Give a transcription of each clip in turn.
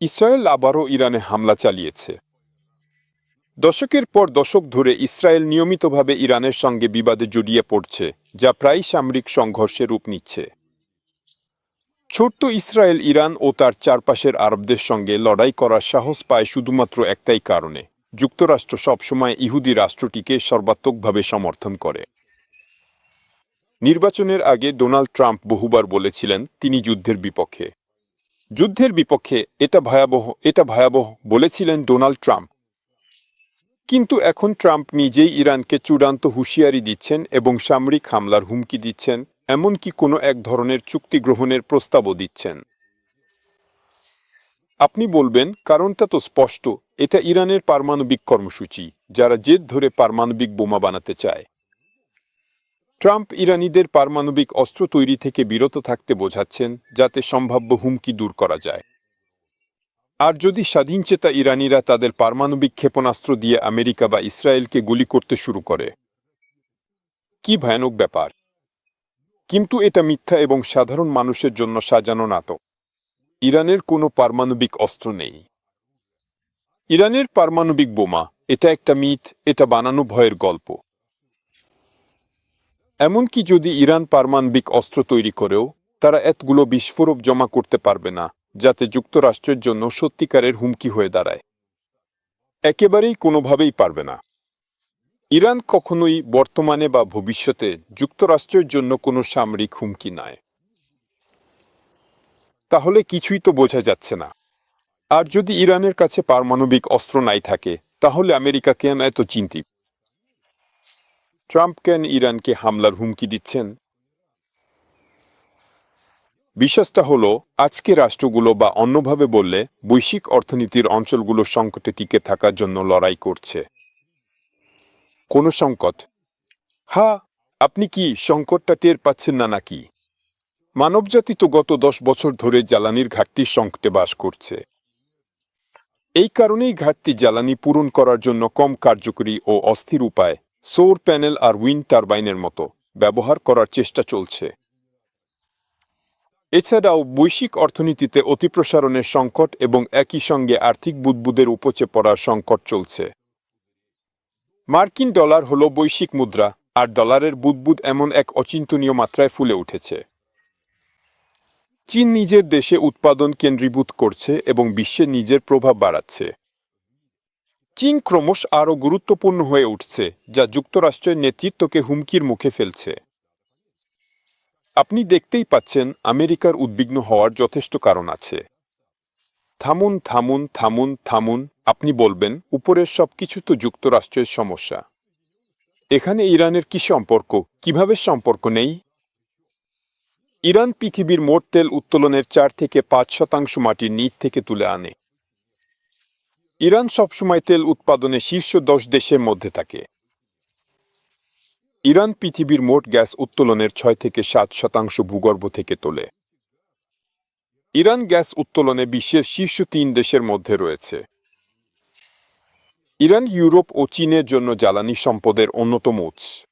Israel আবারও ইরানে হামলা চালিয়েছে। দশকের পর দশক ধরে ইসরায়েল নিয়মিতভাবে ইরানের সঙ্গে বিবাদে জড়িয়ে পড়ছে, যা প্রায় সামরিক সংঘর্ষে রূপ নিচ্ছে। ছোট্ট ইসরায়েল, ইরান ও তার চারপাশের আরবদের সঙ্গে লড়াই করার সাহস পায় শুধুমাত্র একটাই কারণে, যুক্তরাষ্ট্র সবসময় ইহুদি রাষ্ট্রটিকে সর্বাত্মকভাবে সমর্থন করে। নির্বাচনের আগে ডোনাল্ড ট্রাম্প বহুবার বলেছিলেন, তিনি যুদ্ধের বিপক্ষে। যুদ্ধের বিপক্ষে এটা ভয়াবহ এটা ভয়াবহ বলেছিলেন ডোনাল্ড ট্রাম্প। কিন্তু এখন ট্রাম্প নিজেই ইরানকে চূড়ান্ত হুঁশিয়ারি দিচ্ছেন এবং সামরিক হামলার হুমকি দিচ্ছেন, এমনকি কোনো এক ধরনের চুক্তি গ্রহণের প্রস্তাবও দিচ্ছেন। আপনি বলবেন, কারণটা তো স্পষ্ট, এটা ইরানের পারমাণবিক কর্মসূচি, যারা জেদ ধরে পারমাণবিক বোমা বানাতে চায়। ট্রাম্প ইরানিদের পারমাণবিক অস্ত্র তৈরি থেকে বিরত থাকতে বোঝাচ্ছেন, যাতে সম্ভাব্য হুমকি দূর করা যায়। আর যদি স্বাধীনচেতা ইরানিরা তাদের পারমাণবিক ক্ষেপণাস্ত্র দিয়ে আমেরিকা বা ইসরায়েলকে গুলি করতে শুরু করে। কি ভয়ানক ব্যাপার। কিন্তু এটা মিথ্যা এবং সাধারণ মানুষের জন্য সাজানো নাটক। ইরানের কোনো পারমাণবিক অস্ত্র নেই। ইরানের পারমাণবিক বোমা, এটা একটা মিথ, এটা বানানো ভয়ের গল্প। এমনকি যদি ইরান পারমাণবিক অস্ত্র তৈরি করেও, তারা এতগুলো বিস্ফোরক জমা করতে পারবে না, যাতে যুক্তরাষ্ট্রের জন্য সত্যিকারের হুমকি হয়ে দাঁড়ায়। একেবারেই কোনোভাবেই পারবে না। ইরান কখনোই বর্তমানে বা ভবিষ্যতে যুক্তরাষ্ট্রের জন্য কোনো সামরিক হুমকি নয়। তাহলে কিছুই তো বোঝা যাচ্ছে না। আর যদি ইরানের কাছে পারমাণবিক অস্ত্র নাই থাকে, তাহলে আমেরিকা কেন এত চিন্তিত? ট্রাম্প কেন ইরানকে হামলার হুমকি দিচ্ছেন। বিশ্বাসটা হলো, আজকে রাষ্ট্রগুলো বা অন্যভাবে বললে বৈশ্বিক অর্থনীতির অঞ্চলগুলো সংকটে টিকে থাকার জন্য লড়াই করছে। কোনো সংকট? হা, আপনি কি সংকটটা টের পাচ্ছেন না নাকি? মানবজাতি তো গত দশ বছর ধরে জ্বালানির ঘাটতির সংকটে বাস করছে। এই কারণেই ঘাটতি জ্বালানি পূরণ করার জন্য কম কার্যকরী ও অস্থির উপায় সৌর প্যানেল আর উইন্ড টারবাইনের মতো ব্যবহার করার চেষ্টা চলছে। এছাড়াও বৈশ্বিক অর্থনীতিতে অতিপ্রসারণের সংকট এবং একই সঙ্গে আর্থিক বুদবুদের উপচে পড়ার সংকট চলছে। মার্কিন ডলার হল বৈশ্বিক মুদ্রা, আর ডলারের বুদবুদ এমন এক অচিন্তনীয় মাত্রায় ফুলে উঠেছে। চীন নিজের দেশে উৎপাদন কেন্দ্রীভূত করছে এবং বিশ্বে নিজের প্রভাব বাড়াচ্ছে। চীন ক্রমশ আরও গুরুত্বপূর্ণ হয়ে উঠছে, যা যুক্তরাষ্ট্রের নেতৃত্বকে হুমকির মুখে ফেলছে। আপনি দেখতেই পাচ্ছেন আমেরিকার উদ্বিগ্ন হওয়ার যথেষ্ট কারণ আছে। থামুন থামুন থামুন থামুন, আপনি বলবেন, উপরের সব কিছু তো যুক্তরাষ্ট্রের সমস্যা। এখানে ইরানের কি সম্পর্ক? কীভাবে সম্পর্ক নেই? ইরান পৃথিবীর মোট তেল উত্তোলনের চার থেকে পাঁচ শতাংশ মাটির নিচ থেকে তুলে আনে। ইরান সবসময় তেল উৎপাদনে শীর্ষ দশ দেশের মধ্যে থাকে। ইরান পৃথিবীর মোট গ্যাস উত্তোলনের ছয় থেকে সাত শতাংশ ভূগর্ভ থেকে তোলে। ইরান গ্যাস উত্তোলনে বিশ্বের শীর্ষ তিন দেশের মধ্যে রয়েছে। ইরান, ইউরোপ ও চীনের জন্য জ্বালানি সম্পদের অন্যতম উৎস।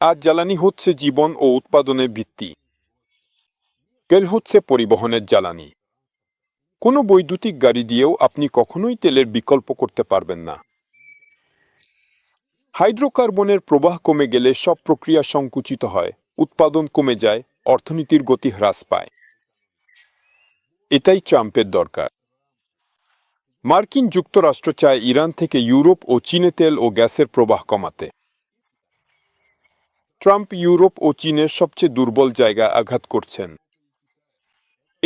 আজ জ্বালানি হচ্ছে জীবন ও উৎপাদনের ভিত্তি। তেল হচ্ছে পরিবহনের জ্বালানি। কোনো বৈদ্যুতিক গাড়ি দিয়েও আপনি কখনোই তেলের বিকল্প করতে পারবেন না। হাইড্রোকার্বনের প্রবাহ কমে গেলে সব প্রক্রিয়া সংকুচিত হয়, উৎপাদন কমে যায়, অর্থনীতির গতি হ্রাস পায়। এটাই ট্রাম্পের দরকার। মার্কিন যুক্তরাষ্ট্র চায় ইরান থেকে ইউরোপ ও চীনে তেল ও গ্যাসের প্রবাহ কমাতে। ট্রাম্প ইউরোপ ও চীনের সবচেয়ে দুর্বল জায়গা আঘাত করছেন।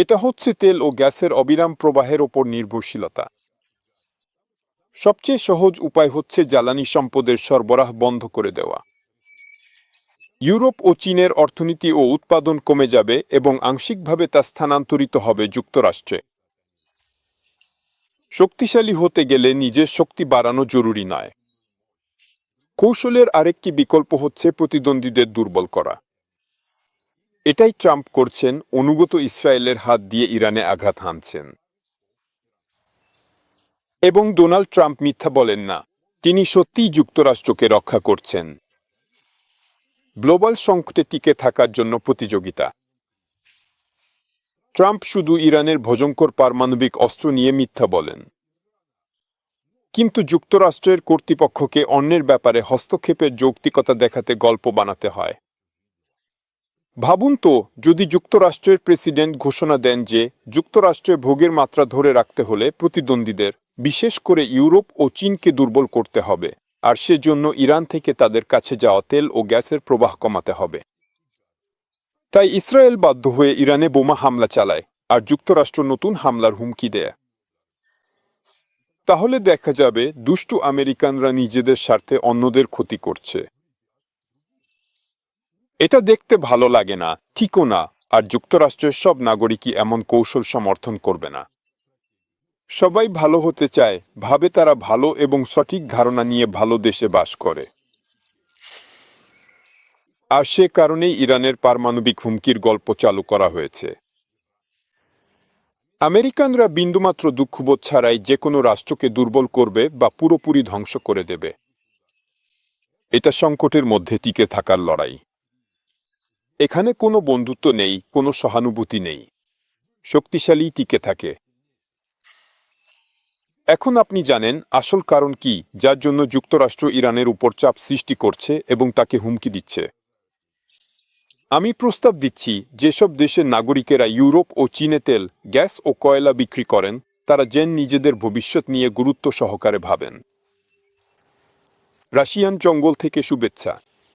এটা হচ্ছে তেল ও গ্যাসের অবিরাম প্রবাহের ওপর নির্ভরশীলতা। সবচেয়ে সহজ উপায় হচ্ছে জ্বালানি সম্পদের সরবরাহ বন্ধ করে দেওয়া। ইউরোপ ও চীনের অর্থনীতি ও উৎপাদন কমে যাবে এবং আংশিকভাবে তা স্থানান্তরিত হবে যুক্তরাষ্ট্রে। শক্তিশালী হতে গেলে নিজের শক্তি বাড়ানো জরুরি নয়। কৌশলের আরেকটি বিকল্প হচ্ছে প্রতিদ্বন্দ্বীদের দুর্বল করা। এটাই ট্রাম্প করছেন, অনুগত ইসরায়েলের হাত দিয়ে ইরানে আঘাত হানছেন। এবং ডোনাল্ড ট্রাম্প মিথ্যা বলেন না, তিনি সত্যিই যুক্তরাষ্ট্রকে রক্ষা করছেন। গ্লোবাল সংকটে টিকে থাকার জন্য প্রতিযোগিতা। ট্রাম্প শুধু ইরানের ভজঙ্কর পারমাণবিক অস্ত্র নিয়ে মিথ্যা বলেন। কিন্তু যুক্তরাষ্ট্রের কর্তৃপক্ষকে অন্যের ব্যাপারে হস্তক্ষেপের যৌক্তিকতা দেখাতে গল্প বানাতে হয়। ভাবুন তো, যদি যুক্তরাষ্ট্রের প্রেসিডেন্ট ঘোষণা দেন যে যুক্তরাষ্ট্রে ভোগের মাত্রা ধরে রাখতে হলে প্রতিদ্বন্দ্বীদের, বিশেষ করে ইউরোপ ও চীনকে দুর্বল করতে হবে, আর সেজন্য ইরান থেকে তাদের কাছে যাওয়া তেল ও গ্যাসের প্রবাহ কমাতে হবে। তাই ইসরায়েল বাধ্য হয়ে ইরানে বোমা হামলা চালায়, আর যুক্তরাষ্ট্র নতুন হামলার হুমকি দেয়। তাহলে দেখা যাবে, দুষ্টু আমেরিকানরা নিজেদের স্বার্থে অন্যদের ক্ষতি করছে। এটা দেখতে ভালো লাগে না, ঠিকও না, আর যুক্তরাষ্ট্রের সব নাগরিকই এমন কৌশল সমর্থন করবে না। সবাই ভালো হতে চায়, ভাবে তারা ভালো এবং সঠিক ধারণা নিয়ে ভালো দেশে বাস করে। আর সে কারণেই ইরানের পারমাণবিক হুমকির গল্প চালু করা হয়েছে। আমেরিকানরা বিন্দুমাত্র দুঃখবোধ ছাড়াই যে কোনো রাষ্ট্রকে দুর্বল করবে বা পুরোপুরি ধ্বংস করে দেবে। এটা সংকটের মধ্যে টিকে থাকার লড়াই। এখানে কোনো বন্ধুত্ব নেই, কোনো সহানুভূতি নেই। শক্তিশালী টিকে থাকে। এখন আপনি জানেন আসল কারণ কি, যার জন্য যুক্তরাষ্ট্র ইরানের উপর চাপ সৃষ্টি করছে এবং তাকে হুমকি দিচ্ছে। আমি প্রস্তাব দিচ্ছি, যেসব দেশের নাগরিকেরা ইউরোপ ও চীনে তেল, গ্যাস ও কয়লা বিক্রি করেন, তারা যেন নিজেদের ভবিষ্যৎ নিয়ে গুরুত্ব সহকারে ভাবেন। রাশিয়ান জঙ্গল থেকে শুভেচ্ছা।